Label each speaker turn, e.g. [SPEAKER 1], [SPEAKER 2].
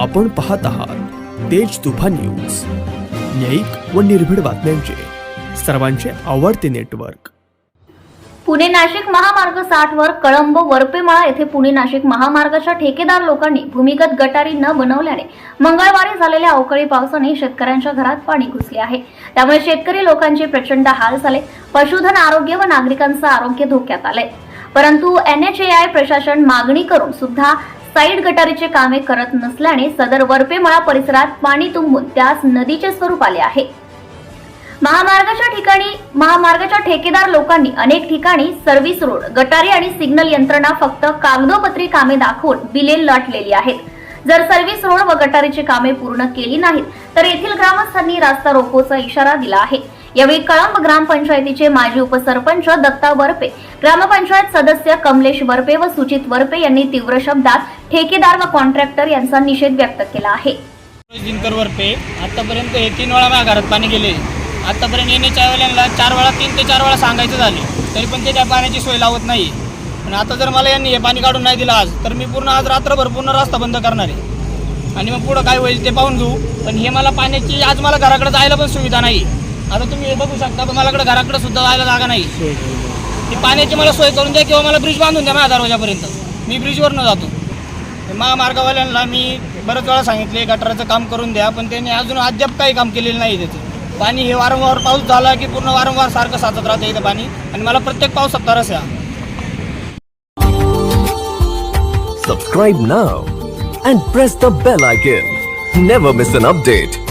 [SPEAKER 1] आपण पाहत आहात तेज तुफा न्यूज. न्यायिक व निर्भीड बातम्यांचे. सर्वांचे आवडते नेटवर्क.
[SPEAKER 2] पुणे नाशिक महामार्ग साठ वर कळंब वरपेमाळा येथे पुणे नाशिक महामार्गाच्या ठेकेदार लोकांनी भूमिगत गटारी न बनवल्याने मंगळवारी झालेल्या अवकाळी पावसाने शेतकऱ्यांच्या घरात पाणी घुसले आहे. त्यामुळे शेतकरी लोकांचे प्रचंड हाल झाले. पशुधन आरोग्य व नागरिकांचं आरोग्य धोक्यात आलंय. परंतु एनएचएआय प्रशासन मागणी करून सुद्धा साईड गटारीचे कामे करत नसल्याने सदर वरपेमाळा परिसरात पाणी तुंबून त्यास नदीचे स्वरूप आले आहे. महामार्गाच्या ठिकाणी महामार्गाच्या ठेकेदार लोकांनी अनेक ठिकाणी सर्व्हिस रोड गटारी आणि सिग्नल यंत्रणा फक्त कागदोपत्री कामे दाखवून बिले लाटलेली आहेत. जर सर्व्हिस रोड व गटारीची कामे पूर्ण केली नाहीत तर येथील ग्रामस्थांनी रास्ता रोकोचा इशारा दिला आहे. यावेळी कळंब ग्रामपंचायतीचे माजी उपसरपंच दत्ता वरपे ग्रामपंचायत सदस्य कमलेश वरपे व सुचित वरपे यांनी तीव्र शब्दात ठेकेदार व कॉन्ट्रॅक्टर यांचा निषेध व्यक्त केला आहे.
[SPEAKER 3] जिंकर वरपे आतापर्यंत हे तीन वेळा माझ्या घरात पाणी गेले. आतापर्यंत येण्याच्या वेळेला चार वेळा तीन ते चार वेळा सांगायचं झाले तरी पण ते त्या पाण्याची सोय लावत नाही. पण आता जर मला यांनी हे पाणी काढून नाही दिलं आज तर मी पूर्ण आज रात्रभर पूर्ण रस्ता बंद करणार आहे. आणि मग पुढं काय होईल ते पाहून घेऊ पण हे मला पाण्याची आज मला घराकडे जायला पण सुविधा नाही. आता तुम्ही हे बघू शकता तुम्हालाकडे घराकडे सुद्धा जायला जागा नाही. ती पाण्याची मला सोय करून द्या किंवा मला ब्रिज बांधून द्या माझ्या दरवाजापर्यंत. मी ब्रिजवरनं जातो. महामार्गवाल्यांना महामार्गावाल्यांना मी बरंच वेळा सांगितले गटाराचं काम करून द्या पण त्यांनी अजून अद्याप काही काम केलेलं नाही त्याचं. पाणी हे वारंवार पाऊस झाला की पूर्ण वारंवार सारखं साचत राहतं इथं पाणी. आणि मला प्रत्येक पाऊस तरस या
[SPEAKER 4] subscribe now and press the bell icon never miss an update